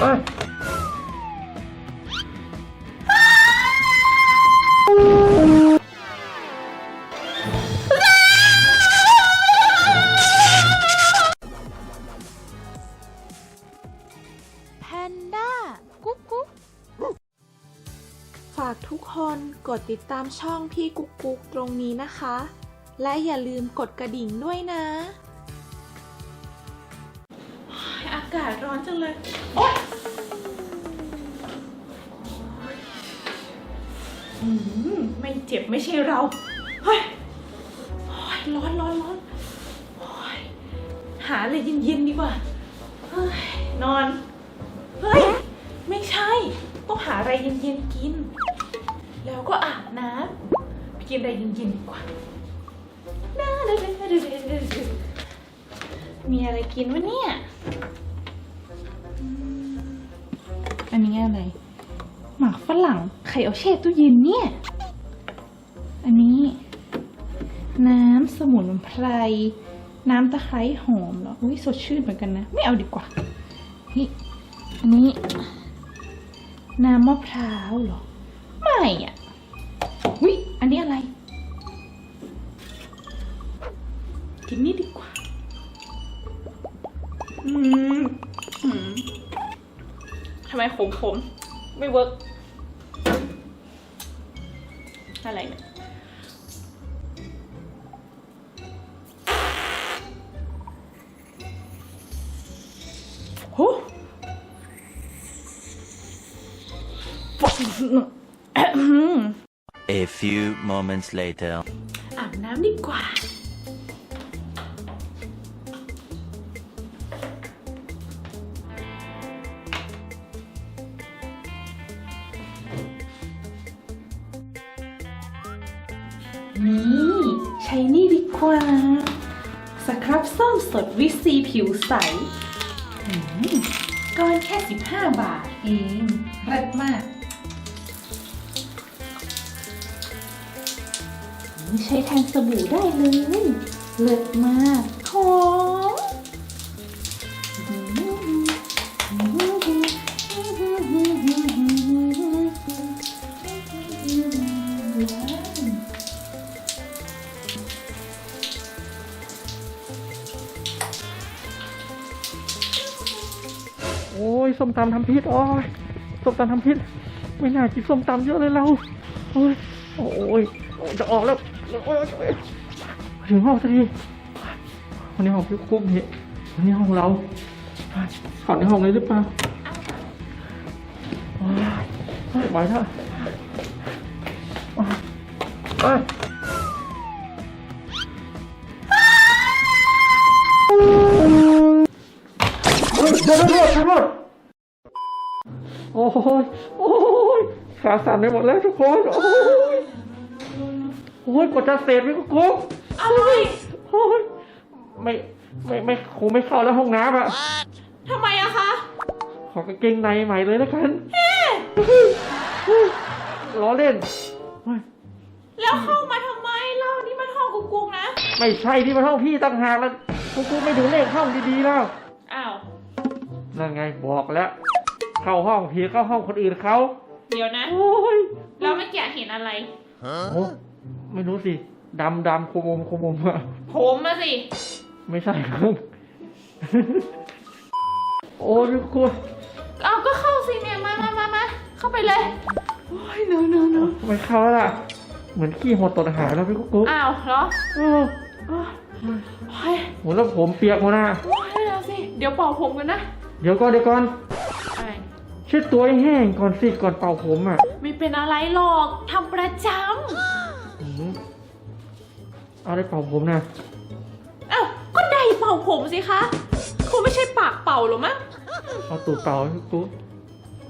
เอ้ยแพนด้า กุ๊กกุ๊กฝากทุกคนกดติดตามช่องพี่กุ๊กกุ๊กตรงนี้นะคะ และอย่าลืมกดกระดิ่งด้วยนะ อากาศร้อนจังเลย โอ๊ย อืมไม่เจ็บไม่ใช่เราเฮ้ยโอ๊ยร้อนร้อนร้อนโอ๊ยหาอะไรเย็นๆดีกว่าเฮ้ยนอน เฮ้ย ไม่ใช่ ต้องหาอะไรเย็นๆกิน แล้วก็อาบน้ำไปกินอะไรเย็นๆดีกว่ามีอะไรกินวะเนี่ย อันนี้อะไร หมากฝรั่งไข่เอาแช่ตู้เย็นเนี่ย อันนี้ น้ำสมุนไพร น้ำตะไคร้หอมเหรอ อุ้ยสดชื่นเหมือนกันนะ ไม่เอาดีกว่า นี่ อันนี้ น้ำมะพร้าวเหรอ ไม่อะ อุ้ยอันนี้อะไร กินนี่ดีกว่า อืม อืมทำไมขมขมๆ ไม่เวิร์กอะไรเนี่ยโห A few moments later. อาบน้ำดีกว่า นี่ใช้นี่ดีกว่า สครับส้มสดวิซีผิวใสก้อนแค่ 15 บาทเองเลิศมากใช้แทนสบู่ได้เลย เลิศมากหอม มตำทำพิษโอ้ยส้มตำทำพิษไม่น่ากินส้มตำเยอะเลยเราโอ้ยโอ้ยจะออกแล้วโอ้ยถึงห้องสักทีวันนี้ห้องพี่คุกนี่วันนี้ห้องเราขอในห้องเลยหรือเปล่าโอ้ยเฮ้ไหวแล้ว ขาสั่นไปหมดแล้วทุกคน โอ้ยโอ้ยกดจะเสร็จไปก็กุ๊กอะไรโอ้ยไม่ไม่ไม่คงไม่เข้าแล้วห้องน้ำอะทำไมอะคะ ขอกางเกงในใหม่เลยแล้วกันล้อเล่นเฮ้ยแล้วเข้ามาทำไมเล่านี่มันห้องกุ๊กกุ๊กนะ ไม่ใช่ที่มันห้องพี่ตั้งหากแล้วกุ๊กกุ๊กไม่ดูเลขห้องดีๆแล้วอ้าวนั่นไงบอกแล้ว เข้าห้องพี่เข้าห้องคนอื่นเขา เดี๋ยวนะโอ้ยแล้วเมื่อกี้เห็นอะไร โอ้ไม่รู้สิดำดำคุมมคุมมอะผมมาสิ ไม่ใช่ครับ โอ้ยกลัวเอาก็เข้าสิเนี่ยมามามามาเข้าไปเลย โอ้ยเนอะเนอะเนอะไม่เข้าแล้วล่ะ เหมือนขี้หดตดหายแล้วพี่กุ๊กกุ๊กอ้าวเหรอเออโอ้ยโหแล้วผมเปียกหมดนะโอ้ยเดี๋ยวสิ เดี๋ยวเป่าผมกันนะ เดี๋ยวก่อนเดี๋ยวก่อนอะไร เช็ดตัวให้แห้งก่อนสิก่อนเป่าผมอะไม่เป็นอะไรหรอกทำประจอืมเอาได้เป่าผมนะำอ้าวก็ได้เป่าผมสิคะคงไม่ใช่ปากเป่าหรอมั้งเอาตูดเป่าพี่กุ๊ก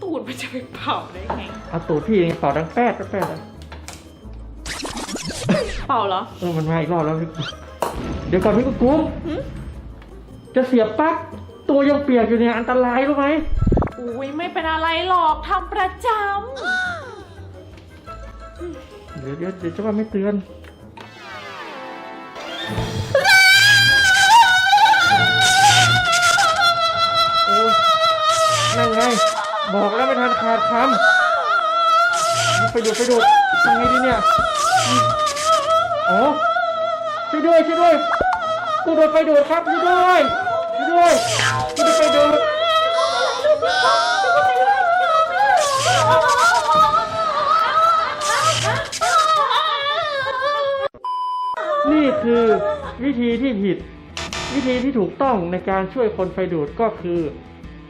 ตูดมันจะไปเป่าได้ไง เอาตูดพี่เองเป่าดังแป๊ดแป๊ดอะเป่าเหรอ เออมันมาอีกรอบแล้วพี่กุ๊กเดี๋ยวก่อนพี่กุ๊กกุ๊กจะเสียบปลั๊กตัวยังเปียกอยู่เนี่ยอันตรายรู้ไหม อุ้ยไม่เป็นอะไรหรอกทำประจเดี๋ยวเดี๋ยวเดี๋ยวจะว่าไม่เตือน โอ้ยนั่นไง บอกแล้วไม่ทันขาดคำไปดูดไปดูดทำไงดีเนี่ยโอ้ช่วยด้วยช่วยด้วยกูโดนไฟดูดครับช่วยด้วยช่วยด้วยกูโดนไฟดูด นี่คือวิธีที่ผิด วิธีที่ถูกต้องในการช่วยคนไฟดูดก็คือ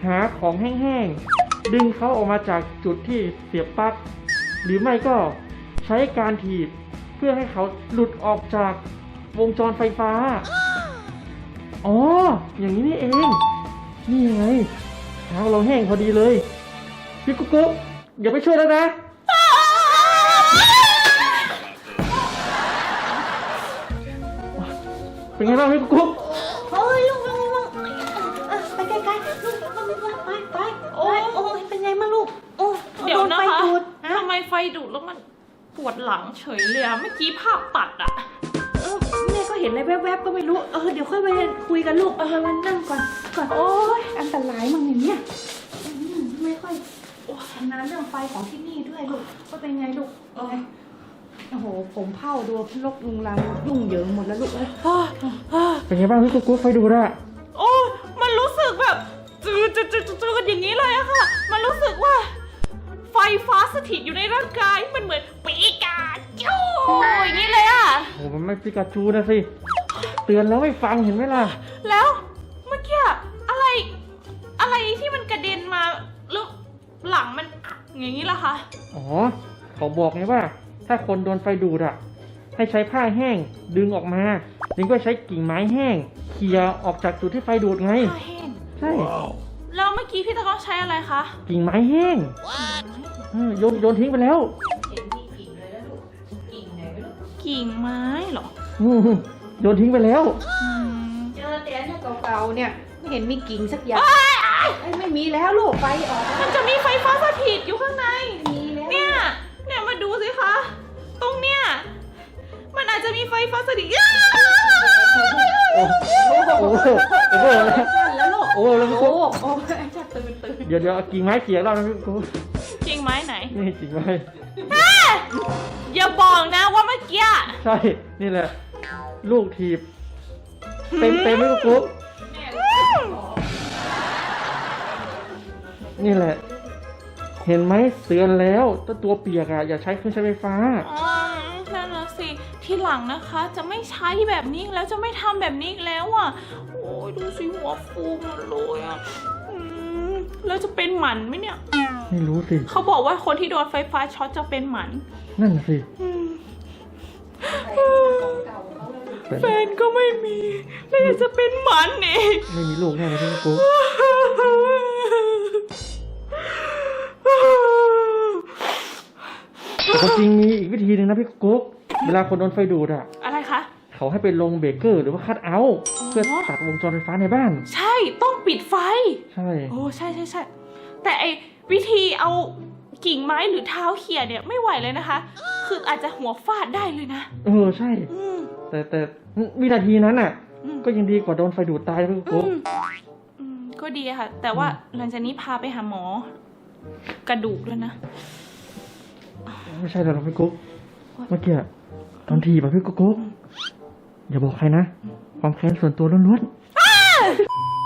หาของแห้งๆ ดึงเขาออกมาจากจุดที่เสียบปลั๊กหรือไม่ก็ใช้การถีบเพื่อให้เขาหลุดออกจากวงจรไฟฟ้า อ๋อ อย่างนี้นี่เอง นี่ไง เท้าเราแห้งพอดีเลย พี่กุ๊กกุ๊กอย่าไปช่วยแล้วนะ เป็นไงบ้างพี่กุ๊กกุ๊กโอ้ยลูกลูกลูกอะไปไกลๆลูกลูกไปไปโอ๊ยโอ้ยเป็นไงมางลูกโอ้เดี๋ยวนะโไฟคะดูดฮะทำไมไฟดูดแล้วมันปวดหลังเฉยเลยอะเมื่อกี้ภาพตัดอะเออแม่ก็เห็นอะไรแวบๆก็ไม่รู้ เออเดี๋ยวค่อยไปคุยกันลูกเออวันนั่งก่อน ก่อน โอ้ยอันตรายมั้งอย่างเนี้ยอืมไม่ค่อยโอ้ยชำนาญเรื่องไฟของที่นี่ด้วยลูกก็เป็นไงลูกเป็นไงโอ้โห ผมเผาดูลกลุงลังยุ่งเหยิงหมดแล้วลูกเอ้ยเป็นไงบ้างพี่กุ๊กกุ๊กไฟดูดอะโอ้ยมันรู้สึกแบบจืดจืดจืดจืดอย่างนี้เลยอะค่ะ มันรู้สึกว่า ไฟฟ้าสถิตอยู่ในร่างกายมันเหมือนปีกาจูอย่างนี้เลยอะโอ้มันไม่ปิกาจูนะสิเตือนแล้วไม่ฟังเห็นไหมล่ะ แล้ว อย่างนี้ล่ะคะ อ๋อ เขาบอกไงว่า ถ้าคนโดนไฟดูดอะ ให้ใช้ผ้าแห้งดึงออกมาหรือก็ใช้กิ่งไม้แห้งเคลียร์ออกจากจุดที่ไฟดูดไง ผ้าแห้ง ใช่ แล้วเมื่อกี้พี่ตะก้องใช้อะไรคะกิ่งไม้แห้งเออโยนโยนทิ้งไปแล้วกิ่งไม้เหรออืมโยนทิ้งไปแล้ว อืมเจอแต่เนี่ยเก่าๆเนี่ยไม่เห็นมีกิ่งสักอย่างเอ้ยไม่มีแล้วลูกไฟออกแล้วมันจะมีไฟฟ้า เดี๋ยวเดี๋ยวเอากิ่งไม้เขี่ยรอบนะพี่กุ๊กจริงไหมไหนนี่กิ่งไม้อย่าบอกนะว่าเมื่อกี้ใช่ นี่แหละ ลูกถีบ เต็มเต็มไม่กุ๊กนี่แหละ เห็นไหมเตือนแล้วถ้าตัวเปียกอะอย่าใช้เครื่องใช้ไฟฟ้า อ๋อนั่นน่ะสิ ที่หลังนะคะ จะไม่ใช้แบบนี้อีกแล้วจะไม่ทำแบบนี้อีกแล้วอะ โอ้ยดูสิหัวฟูหมดเลยอะอืม แล้วจะเป็นหมันไหมเนี่ย ไม่รู้สิ เขาบอกว่าคนที่โดนไฟฟ้าช็อตจะเป็นหมันนั่นน่ะสิอืมแต่แฟนก็ไม่มี แล้วยังจะเป็นหมันอีก ไม่มีลูกแน่เลยพี่กุ๊กแต่ความจริงมีอีกวิธีหนึ่งนะพี่กุ๊ก เวลาคนโดนไฟดูดอะอะไรคะ เขาให้ไปลงเบรกเกอร์หรือว่าคัดเอาท์เพื่อตัดวงจรไฟฟ้าในบ้าน ใช่ต้องปิดไฟ ใช่ โอ้ใช่ใช่ใช่แต่ไอวิธีเอากิ่งไม้หรือเท้าเขี่ยเนี่ยไม่ไหวเลยนะคะ คืออาจจะหัวฟาดได้เลยนะ เออใช่ อืม แต่แต่วินาทีนั้นอะ อืม ก็ยังดีกว่าโดนไฟดูดตายนะพี่อืกุ๊กมอืมก็ดีค่ะ แต่ว่าหลังจากนี้พาไปหาหมอ กระดูกด้วยนะ ไม่ใช่หรอกพี่กุ๊ก เมื่อกี้อะตอนทีแบบพี่กุ๊กกุ๊ก อย่าบอกใครนะ ความแค้นส่วนตัวล้วนๆ